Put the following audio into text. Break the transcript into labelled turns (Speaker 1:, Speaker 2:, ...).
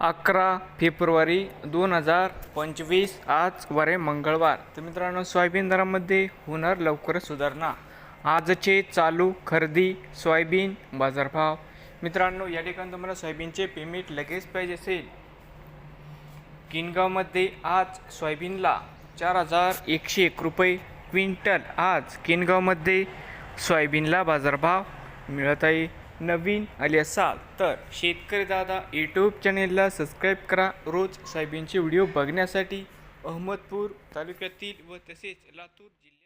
Speaker 1: अकरा फेब्रुवारी दोन हजार पंचवीस आज वारे मंगळवार. तर मित्रांनो सोयाबीन दरामध्ये होणार लवकर सुधारणा. आजचे चालू खरेदी सोयाबीन बाजारभाव. मित्रांनो या ठिकाणी तुम्हाला सोयाबीनचे पेमेंट लगेच पाहिजे असेल. किनगावमध्ये आज सोयाबीनला चार हजार एकशे एक रुपये क्विंटल. आज किनगावमध्ये सोयाबीनला बाजारभाव मिळत आहे. नवीन आले असाल तर शेतकरी दादा यूट्यूब चॅनेलला सबस्क्राईब करा. रोज सोयाबीनचे व्हिडिओ बघण्यासाठी अहमदपूर तालुक्यातील व तसेच लातूर जिल्ह्यात